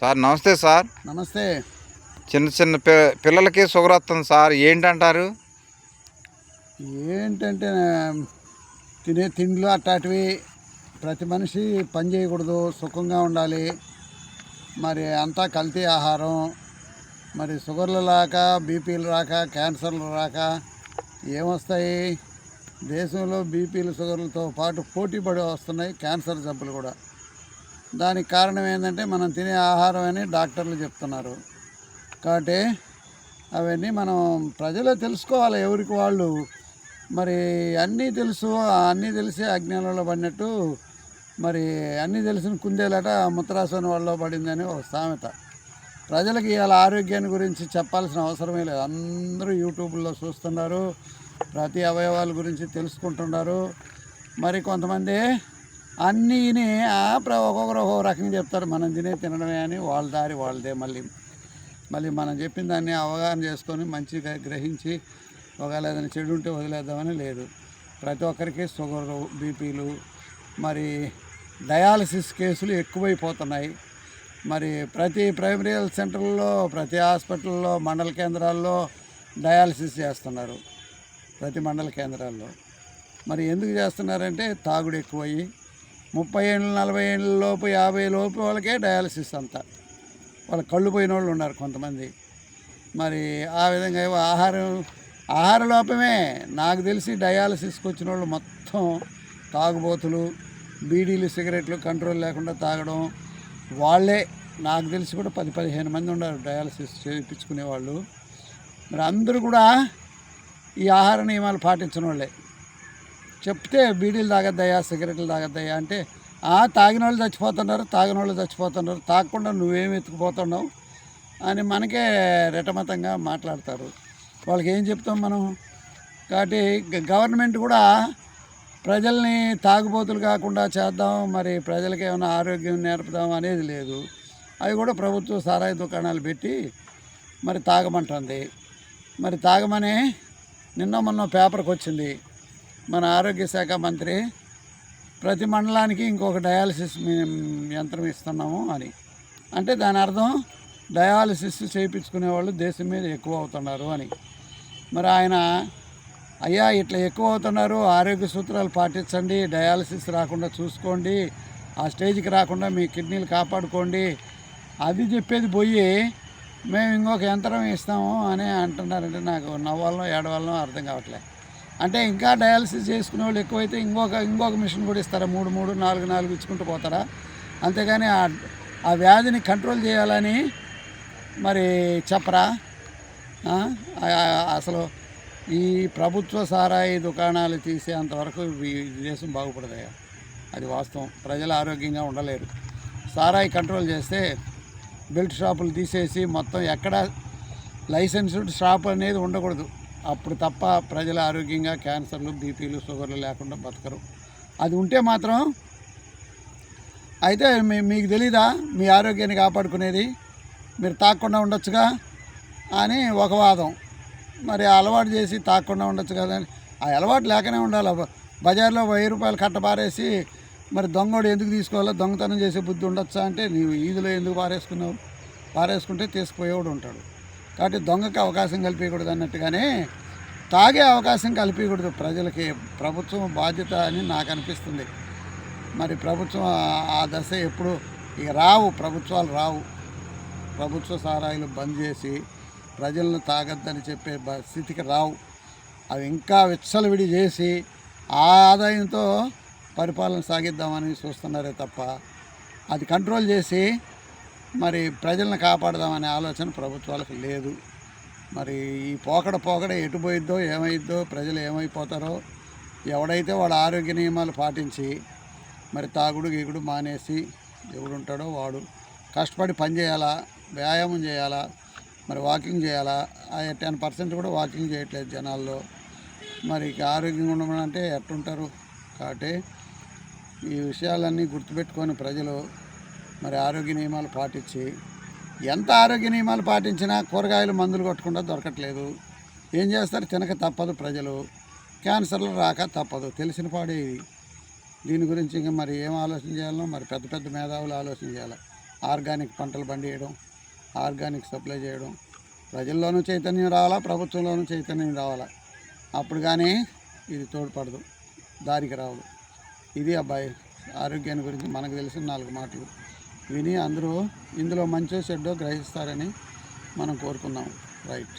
Sir నమస్తే sir. నమస్తే. చిన్న చిన్న పి- పిల్లలకి షుగర్ వస్తుంది సార్ ఏంటంటారు? ఏంటంటే తినే తిండ్లు అట్లాంటివి ప్రతి మనిషి పని చేయకూడదు సుఖంగా ఉండాలి. మరి అంతా కల్తీ ఆహారం. మరి షుగర్లు రాక బీపీలు రాక క్యాన్సర్లు రాక ఏమొస్తాయి? దేశంలో బీపీలు షుగర్లతో పాటు పోటీ పడి వస్తున్నాయి క్యాన్సర్ జబ్బులు కూడా. దానికి కారణం ఏంటంటే మనం తినే ఆహారం అని డాక్టర్లు చెప్తున్నారు. కాబట్టి అవన్నీ మనం ప్రజలు తెలుసుకోవాలి ఎవరికి వాళ్ళు. మరి అన్నీ తెలుసు అన్నీ తెలిసి అజ్ఞానంలో పడినట్టు మరి అన్నీ తెలిసిన కుందేలట ముత్తరాసన వాళ్ళలో పడిందని ఒక సామెత. ప్రజలకు ఇవాళ ఆరోగ్యాన్ని గురించి చెప్పాల్సిన అవసరమే లేదు. అందరూ యూట్యూబ్లో చూస్తున్నారు ప్రతి అవయవాల గురించి తెలుసుకుంటున్నారు. మరి కొంతమంది అన్నీని ఆ ఒక్కొక్కరు ఒక్కొక్క రకంగా చెప్తారు. మనం తినే తినడమే అని వాళ్ళ దారి వాళ్ళదే మళ్ళీ. మళ్ళీ మనం చెప్పిన దాన్ని అవగాహన చేసుకొని మంచిగా గ్రహించి ఒకవేళ ఏదైనా చెడు ఉంటే వదిలేద్దామని లేదు. ప్రతి ఒక్కరికి షుగర్ బీపీలు మరి డయాలసిస్ కేసులు ఎక్కువైపోతున్నాయి. మరి ప్రతి ప్రైమరీ హెల్త్ సెంటర్లో ప్రతి హాస్పిటల్లో మండల కేంద్రాల్లో డయాలసిస్ చేస్తున్నారు. ప్రతి మండల కేంద్రాల్లో. మరి ఎందుకు చేస్తున్నారంటే తాగుడు ఎక్కువయ్యి ముప్పై ఏళ్ళు నలభై ఏళ్ళ లోపు యాభై లోపు వాళ్ళకే డయాలసిస్ అంతా. వాళ్ళ కళ్ళు పోయిన వాళ్ళు ఉన్నారు కొంతమంది. మరి ఆ విధంగా ఏవో ఆహారం ఆహార లోపమే. నాకు తెలిసి డయాలసిస్కి వచ్చిన వాళ్ళు మొత్తం తాగుబోతులు బీడీలు సిగరెట్లు కంట్రోల్ లేకుండా తాగడం. వాళ్ళే నాకు తెలిసి కూడా పది పదిహేను మంది ఉన్నారు డయాలసిస్ చేయించుకునే వాళ్ళు. మరి అందరూ కూడా ఈ ఆహార నియమాలు పాటించిన వాళ్ళే చెప్తే బీడీలు తాగద్దయ్యా సిగరెట్లు తాగద్దయ్యా అంటే "ఆ, తాగిన వాళ్ళు చచ్చిపోతున్నారు తాగిన వాళ్ళు చచ్చిపోతున్నారు తాగకుండా నువ్వేం ఎత్తుకుపోతున్నావు? అని మనకే రెటమతంగా మాట్లాడతారు. వాళ్ళకి ఏం చెప్తాం మనం? కాబట్టి గ- గవర్నమెంట్ కూడా ప్రజల్ని తాగుబోతులు కాకుండా చేద్దాం మరి ప్రజలకి ఏమైనా ఆరోగ్యం నేర్పుదాం అనేది లేదు. అవి కూడా ప్రభుత్వ సారాయి దుకాణాలు పెట్టి మరి తాగమంటుంది. మరి తాగమని నిన్న మొన్న పేపర్కి వచ్చింది మన ఆరోగ్య శాఖ మంత్రి ప్రతి మండలానికి ఇంకొక డయాలసిస్ యంత్రం ఇస్తున్నాము అని. అంటే దాని అర్థం డయాలసిస్ చేయించుకునే వాళ్ళు దేశం మీద ఎక్కువ అవుతున్నారు అని. మరి ఆయన అయ్యా ఇట్లా ఎక్కువ అవుతున్నారు ఆరోగ్య సూత్రాలు పాటించండి డయాలసిస్ రాకుండా చూసుకోండి ఆ స్టేజ్కి రాకుండా మీ కిడ్నీలు కాపాడుకోండి అది చెప్పేది పోయి మేము ఇంకొక యంత్రం ఇస్తాము అని అంటున్నారంటే నాకు నవ్వాలనో ఏడవాలనో అర్థం కావట్లే. అంటే ఇంకా డయాలసిస్ చేసుకునే వాళ్ళు ఎక్కువైతే ఇంకొక ఇంకొక మిషన్ కూడా ఇస్తారా? మూడు మూడు నాలుగు నాలుగు ఇచ్చుకుంటూ పోతారా? అంతేగాని ఆ ఆ వ్యాధిని కంట్రోల్ చేయాలని మరి చెప్పరా? అసలు ఈ ప్రభుత్వ సారాయి దుకాణాలు తీసేంతవరకు ఈ దేశం బాగుపడదయా అది వాస్తవం. ప్రజలు ఆరోగ్యంగా ఉండలేరు. సారాయి కంట్రోల్ చేస్తే బెల్ట్ షాపులు తీసేసి మొత్తం ఎక్కడ లైసెన్స్డ్ షాప్ అనేది ఉండకూడదు. అప్పుడు తప్ప ప్రజలు ఆరోగ్యంగా క్యాన్సర్లు బీపీలు షుగర్లు లేకుండా బతకరు. అది ఉంటే మాత్రం అయితే మీ మీకు తెలీదా? మీ ఆరోగ్యాన్ని కాపాడుకునేది? మీరు తాకుండా ఉండొచ్చుగా? అని ఒక వాదం. మరి ఆ అలవాటు చేసి తాగకుండా ఉండొచ్చు కదా అని. ఆ అలవాటు లేకనే ఉండాలి. బజార్లో వెయ్యి రూపాయలు కట్ట పారేసి మరి దొంగోడు ఎందుకు తీసుకోవాలో దొంగతనం చేసే బుద్ధి ఉండొచ్చా అంటే నీవు ఈదులో ఎందుకు పారేసుకున్నావు? పారేసుకుంటే తీసుకుపోయేవాడు ఉంటాడు. కాబట్టి దొంగకి అవకాశం కల్పించకూడదు అన్నట్టుగానే తాగే అవకాశం కల్పించకూడదు ప్రజలకి. ప్రభుత్వం బాధ్యత అని నాకు అనిపిస్తుంది. మరి ప్రభుత్వం ఆ- దశ ఎప్పుడు ఇక రావు ప్రభుత్వాలు రావు. ప్రభుత్వ సారాయిలు బంద్ చేసి ప్రజలను తాగద్దని చెప్పే బ- స్థితికి రావు. అవి ఇంకా విచ్చలవిడి చేసి ఆ ఆదాయంతో పరిపాలన సాగిద్దామని చూస్తున్నారే తప్ప అది కంట్రోల్ చేసి మరి ప్రజలను కాపాడదామనే ఆలోచన ప్రభుత్వాలకు లేదు. మరి ఈ పోకడ పోకడ ఎటు పోయిద్దో ఏమైద్దో ప్రజలు ఏమైపోతారో ఎవడైతే వాడు ఆరోగ్య నియమాలు పాటించి మరి తాగుడు గీగుడు మానేసి ఎవడుంటాడో వాడు కష్టపడి పని చేయాలా వ్యాయామం చేయాలా మరి వాకింగ్ చేయాలా ఆ టెన్ పర్సెంట్ కూడా వాకింగ్ చేయట్లేదు జనాల్లో. మరి ఇక ఆరోగ్యంగా ఉండమంటే ఎట్టుంటారు? కాబట్టి ఈ విషయాలన్నీ గుర్తుపెట్టుకొని ప్రజలు మరి ఆరోగ్య నియమాలు పాటించి ఎంత ఆరోగ్య నియమాలు పాటించినా కూరగాయలు మందులు కొట్టకుండా దొరకట్లేదు. ఏం చేస్తారు? తినక తప్పదు ప్రజలు. క్యాన్సర్లు రాక తప్పదు. తెలిసిన పాడే ఇది. దీని గురించి ఇంకా మరి ఏం ఆలోచన చేయాలో మరి పెద్ద పెద్ద మేధావులు ఆలోచన చేయాలి. ఆర్గానిక్ పంటలు పండియడం ఆర్గానిక్ సప్లై చేయడం. ప్రజల్లోనూ చైతన్యం రావాలా? ప్రభుత్వంలోనూ చైతన్యం రావాలా? అప్పుడు కానీ ఇది తోడ్పడదు. దారికి రావదు. ఇది అబ్బాయి ఆరోగ్యాన్ని గురించి మనకు తెలిసిన నాలుగు మాటలు. విని అందరూ ఇందులో మంచో చెడ్డో గ్రహిస్తారని మనం కోరుకుందాం. రైట్.